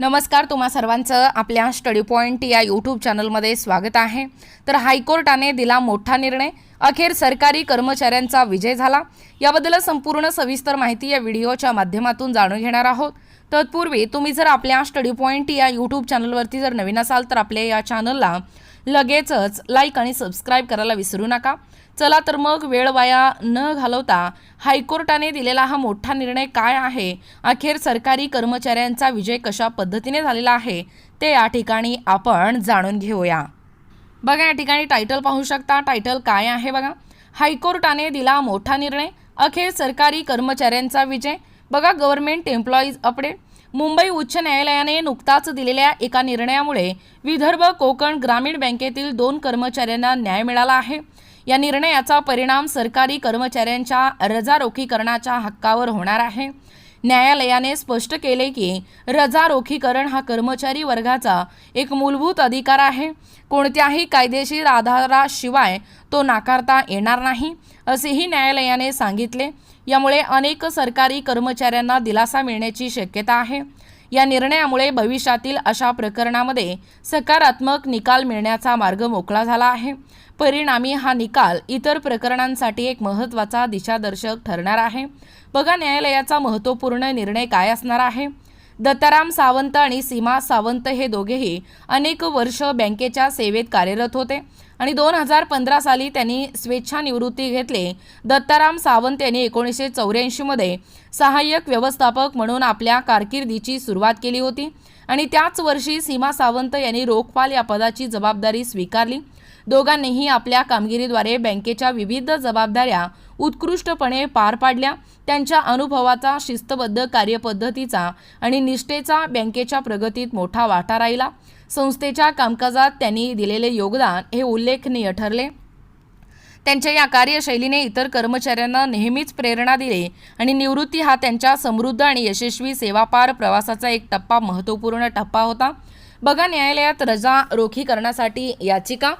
नमस्कार तुम्हा सर्वांचं आपल्या स्टडी पॉईंट या यूट्यूब चॅनलमध्ये स्वागत आहे. तर हायकोर्टाने दिला मोठा निर्णय. अखेर सरकारी कर्मचाऱ्यांचा विजय झाला. याबद्दल संपूर्ण सविस्तर माहिती या व्हिडिओच्या माध्यमातून जाणून घेणार आहोत. तत्पूर्वी तुम्ही जर आपल्या स्टडी पॉईंट या यूट्यूब चॅनलवरती जर नवीन असाल तर आपल्या या चॅनलला लगेचच लाईक आणि सबस्क्राईब करायला विसरू नका. चला तर मग वेळ वाया न घालवता हायकोर्टाने दिलेला हा मोठा निर्णय काय आहे? अखेर सरकारी कर्मचाऱ्यांचा विजय कशा पद्धतीने झालेला आहे? ते या ठिकाणी आपण जाणून घेऊया. बघा या ठिकाणी टायटल पाहू शकता. टायटल काय आहे बघा? हायकोर्टाने दिला मोठा निर्णय. अखेर सरकारी कर्मचाऱ्यांचा विजय. बघा गव्हर्नमेंट एम्प्लॉईज अपडेट मुंबई उच्च न्यायालयाने नुकताच दिलेल्या एका निर्णयामुळे विदर्भ कोकण ग्रामीण बँकेतील दोन कर्मचाऱ्यांना न्याय मिळाला आहे. या निर्णयाचा परिणाम सरकारी कर्मचाऱ्यांच्या रजारोखीकरणाच्या हक्कावर होणार आहे. न्यायालयाने स्पष्ट केले की रजारोखीकरण हा कर्मचारी वर्गाचा एक मूलभूत अधिकार आहे. कोणत्याही कायदेशीर आधाराशिवाय तो नाकारता येणार नाही असेही न्यायालयाने सांगितले. यामुळे अनेक सरकारी कर्मचाऱ्यांना दिलासा मिळण्याची शक्यता आहे. या निर्णयामुळे भविष्यातील अशा प्रकरणामध्ये सकारात्मक निकाल मिळण्याचा मार्ग मोकळा झाला आहे. परिणामी हा निकाल इतर प्रकरणांसाठी एक महत्त्वाचा दिशादर्शक ठरणार आहे. बघा न्यायालयाचा महत्त्वपूर्ण निर्णय काय असणार आहे? दत्ताराम सावंत आणि सीमा सावंत हे दोघेही अनेक वर्ष बँकेच्या सेवेत कार्यरत होते. आणि दोन हजार पंधरा साली त्यांनी स्वेच्छानिवृत्ती घेतली. दत्ताराम सावंत यांनी एकोणीसशे चौऱ्याऐंशीमध्ये सहाय्यक व्यवस्थापक म्हणून आपल्या कारकिर्दीची सुरुवात केली होती. आणि त्याच वर्षी सीमा सावंत यांनी रोखपाल या पदाची जबाबदारी स्वीकारली. दोघांनीही आपल्या कामगिरीद्वारे बँकेच्या विविध जबाबदाऱ्या उत्कृष्टपणे पार पाडल्या. त्यांच्या अनुभवाचा शिस्तबद्ध कार्यपद्धतीचा आणि निष्ठेचा बँकेच्या प्रगतीत मोठा वाटा राहिला. संस्थेच्या कामकाजात त्यांनी दिलेले योगदान हे उल्लेखनीय ठरले. त्यांच्या या कार्यशैलीने इतर कर्मचाऱ्यांना नेहमीच प्रेरणा दिली आणि निवृत्ती हा त्यांच्या समृद्ध आणि यशस्वी सेवापार प्रवासाचा एक टप्पा महत्त्वपूर्ण टप्पा होता. बघा न्यायालयात रजा रोखी करण्यासाठी याचिका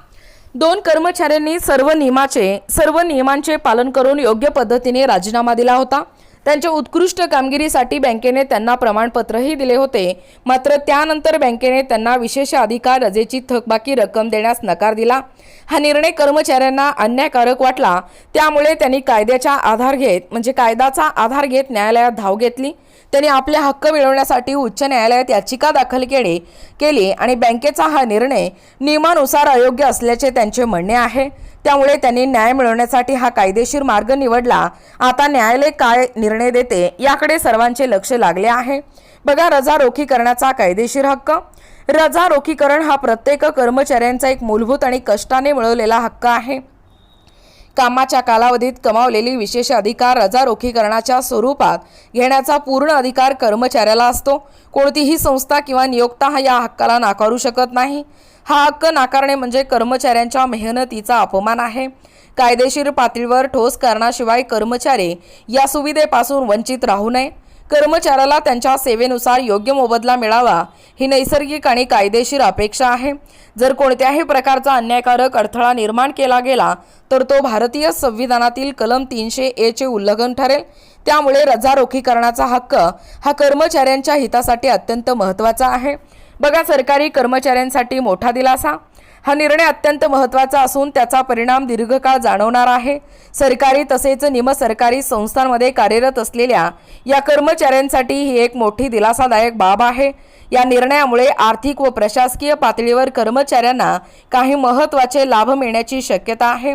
दोन कर्मचाऱ्यांनी सर्व नियमाचे सर्व नियमांचे पालन करून योग्य पद्धतीने राजीनामा दिला होता. त्यांच्या उत्कृष्ट कामगिरीसाठी बँकेने त्यांना प्रमाणपत्रही दिले होते. मात्र त्यानंतर बँकेने त्यांना विशेष अधिकार रजेची थकबाकी रक्कम देण्यास नकार दिला. हा निर्णय कर्मचाऱ्यांना अन्यायकारक वाटला. त्यामुळे त्यांनी कायद्याचा आधार घेत म्हणजे कायद्याचा आधार घेत न्यायालयात धाव घेतली. त्यांनी आपले हक्क मिळवण्यासाठी उच्च न्यायालयात याचिका दाखल केली केली आणि बँकेचा हा निर्णय नियमानुसार अयोग्य असल्याचे त्यांचे म्हणणे आहे. त्यामुळे त्यांनी न्याय मिळवण्यासाठी हा कायदेशीर मार्ग निवडला. आता न्यायालय काय निर्णय देते याकडे सर्वांचे लक्ष लागले आहे. बघा रजा रोखीकरणाचा कायदेशीर हक्क. रजा रोखीकरण हा प्रत्येक कर्मचाऱ्यांचा एक मूलभूत आणि कष्टाने मिळवलेला हक्क आहे. कामाच्या कालावधीत कमावलेली विशेष अधिकार रजारोखीकरणाच्या स्वरूपात घेण्याचा पूर्ण अधिकार कर्मचाऱ्याला असतो. कोणतीही संस्था किंवा नियोक्ता हा या हक्काला नाकारू शकत नाही. हा हक्क नाकारणे म्हणजे कर्मचाऱ्यांच्या मेहनतीचा अपमान आहे. कायदेशीर पातळीवर ठोस कारणाशिवाय कर्मचारी या सुविधेपासून वंचित राहू नये. कर्मचाऱ्याला त्यांच्या सेवेनुसार योग्य मोबदला मिळावा ही नैसर्गिक आणि कायदेशीर अपेक्षा आहे. जर कोणत्याही प्रकारचा अन्यायकारक अडथळा निर्माण केला गेला तर तो भारतीय संविधानातील कलम तीनशे एचे उल्लंघन ठरेल. त्यामुळे रजारोखीकरणाचा हक्क हा कर्मचाऱ्यांच्या हितासाठी अत्यंत महत्त्वाचा आहे. बघा सरकारी कर्मचाऱ्यांसाठी मोठा दिलासा. हा निर्णय अत्यंत महत्त्वाचा असून त्याचा परिणाम दीर्घकाळ जाणवणार आहे. सरकारी तसेच निमसरकारी संस्थांमध्ये कार्यरत असलेल्या या कर्मचाऱ्यांसाठी ही एक मोठी दिलासादायक बाब आहे. या निर्णयामुळे आर्थिक व प्रशासकीय पातळीवर कर्मचाऱ्यांना काही महत्त्वाचे लाभ मिळण्याची शक्यता आहे.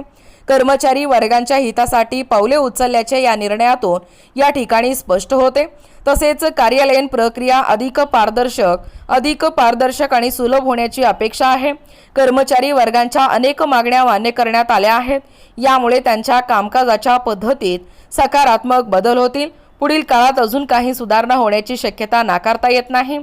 कर्मचारी वर्गांच्या हितासाठी पावले उचलल्याचे या निर्णयातून या ठिकाणी स्पष्ट होते. तसेच कार्यालयीन प्रक्रिया अधिक पारदर्शक अधिक पारदर्शक आणि सुलभ होण्याची अपेक्षा आहे. कर्मचारी वर्गांच्या अनेक मागण्या मान्य करण्यात आल्या आहेत. यामुळे त्यांच्या कामकाजाच्या पद्धतीत सकारात्मक बदल होतील. पुढील काळात अजून काही सुधारणा होण्याची शक्यता नाकारता येत नाही.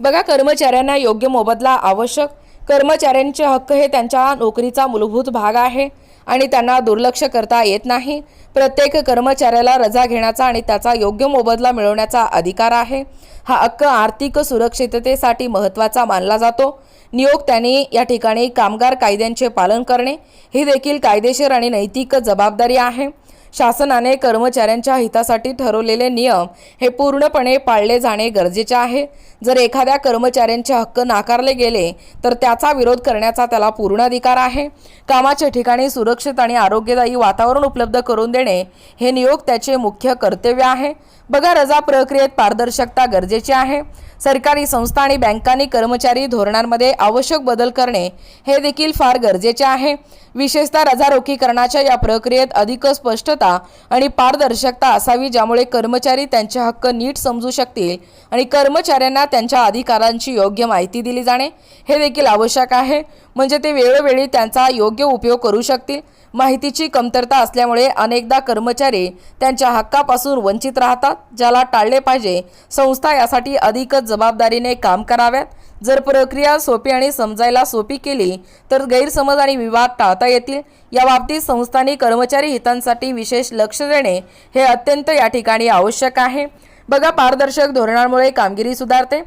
बघा कर्मचाऱ्यांना योग्य मोबदला आवश्यक. कर्मचाऱ्यांचे हक्क हे त्यांच्या नोकरीचा मूलभूत भाग आहे. आणि त्यांना दुर्लक्ष करता येत नाही. प्रत्येक कर्मचाऱ्याला रजा घेण्याचा आणि त्याचा योग्य मोबदला मिळवण्याचा अधिकार आहे. हा हक्क आर्थिक सुरक्षिततेसाठी महत्त्वाचा मानला जातो. नियोक्त्यांनी या ठिकाणी कामगार कायद्यांचे पालन करणे ही देखील कायदेशीर आणि नैतिक जबाबदारी आहे. शासनाने कर्मचाऱ्यांच्या हितासाठी ठरवलेले नियम हे पूर्णपणे पाळले जाणे गरजेचे आहे. जर एखाद्या कर्मचाऱ्यांचे हक्क नाकारले गेले तर त्याचा विरोध करण्याचा त्याला पूर्ण अधिकार आहे. कामाच्या ठिकाणी सुरक्षित आणि आरोग्यदायी वातावरण उपलब्ध करून देणे हे नियोग त्याचे मुख्य कर्तव्य आहे. बघा रजा प्रक्रियेत पारदर्शकता गरजेची आहे. सरकारी संस्था आणि बँकांनी कर्मचारी धोरणांमध्ये आवश्यक बदल करणे हे देखील फार गरजेचे आहे. विशेषतः रजा रोखीकरणाच्या या प्रक्रियेत अधिक स्पष्टता आणि पारदर्शकता असावी ज्यामुळे कर्मचारी त्यांचे हक्क नीट समजू शकतील आणि कर्मचाऱ्यांना त्यांच्या अधिकारांची योग्य माहिती दिली जाणे हे देखील आवश्यक आहे. म्हणजे ते वेळोवेळी त्यांचा योग्य उपयोग करू शकतील. माहितीची कमतरता असल्यामुळे अनेकदा कर्मचारी त्यांच्या हक्कापासून वंचित राहतात. ज्याला टाळले पाहिजे. संस्था यासाठी अधिकच जबाबदारीने काम कराव्यात. जर प्रक्रिया सोपी आणि समजायला सोपी केली तर गैरसमज आणि विवाद टाळता येतील. या बाबतीत संस्थांनी कर्मचारी हितांसाठी विशेष लक्ष देणे हे अत्यंत या ठिकाणी आवश्यक आहे. बघा पारदर्शक धोरणांमुळे कामगिरी सुधारते.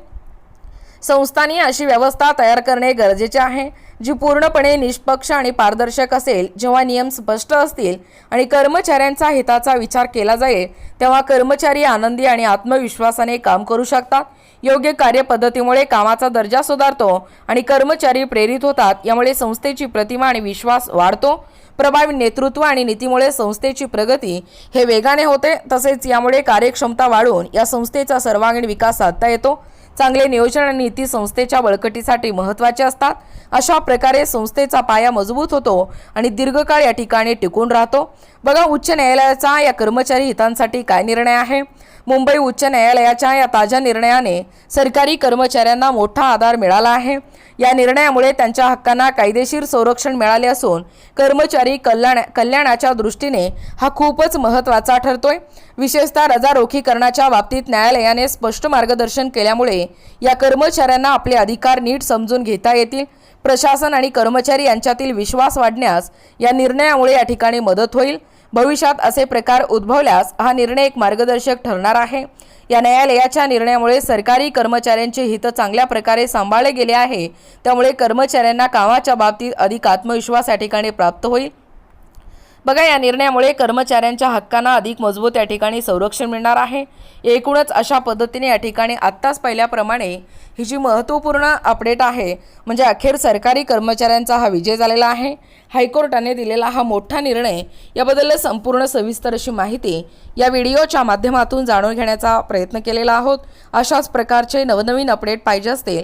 संस्थांनी अशी व्यवस्था तयार करणे गरजेचे आहे. जी पूर्णपणे निष्पक्ष आणि पारदर्शक असेल जेव्हा नियम स्पष्ट असतील आणि कर्मचाऱ्यांचा हिताचा विचार केला जाईल तेव्हा कर्मचारी आनंदी आणि आत्मविश्वासाने काम करू शकतात. योग्य कार्यपद्धतीमुळे कामाचा दर्जा सुधारतो आणि कर्मचारी प्रेरित होतात यामुळे संस्थेची प्रतिमा आणि विश्वास वाढतो. प्रभावी नेतृत्व आणि नीतीमुळे संस्थेची प्रगती हे वेगाने होते तसेच यामुळे कार्यक्षमता वाढून या संस्थेचा सर्वांगीण विकास साधता येतो. चांगले नियोजन आणि नीती संस्थेच्या बळकटीसाठी महत्त्वाचे असतात. अशा प्रकारे संस्थेचा पाया मजबूत होतो आणि दीर्घकाळ या ठिकाणी टिकून राहतो. बघा उच्च न्यायालयाचा या कर्मचारी हितांसाठी काय निर्णय आहे? मुंबई उच्च न्यायालयाच्या या ताज्या निर्णयाने सरकारी कर्मचाऱ्यांना मोठा आधार मिळाला आहे. या निर्णयामुळे त्यांच्या हक्कांना कायदेशीर संरक्षण मिळाले असून कर्मचारी कल्याण कल्याणाच्या दृष्टीने हा खूपच महत्त्वाचा ठरतोय. विशेषतः रजारोखीकरणाच्या बाबतीत न्यायालयाने स्पष्ट मार्गदर्शन केल्यामुळे या कर्मचाऱ्यांना आपले अधिकार नीट समजून घेता येतील. प्रशासन आणि कर्मचारी यांच्यातील विश्वास वाढण्यास या निर्णयामुळे या ठिकाणी मदत होईल. भविष्यात असे प्रकार उद्भवल्यास हा निर्णय एक मार्गदर्शक ठरणार आहे. या न्यायालयाच्या निर्णयामुळे सरकारी कर्मचाऱ्यांचे हित चांगल्या प्रकारे सांभाळले गेले आहे. त्यामुळे कर्मचाऱ्यांना कामाच्या बाबतीत अधिक आत्मविश्वास या ठिकाणी प्राप्त होईल. बघा या निर्णयामुळे कर्मचाऱ्यांच्या हक्कांना अधिक मजबूत या ठिकाणी संरक्षण मिळणार आहे. एकूणच अशा पद्धतीने या ठिकाणी आत्ताच पाहिल्याप्रमाणे ही जी महत्त्वपूर्ण अपडेट आहे म्हणजे अखेर सरकारी कर्मचाऱ्यांचा हा विजय झालेला आहे. हायकोर्टाने दिलेला हा मोठा निर्णय याबद्दल संपूर्ण सविस्तर अशी माहिती या व्हिडिओच्या माध्यमातून जाणून घेण्याचा प्रयत्न केलेला आहोत. अशाच प्रकारचे नवनवीन अपडेट पाहिजे असतील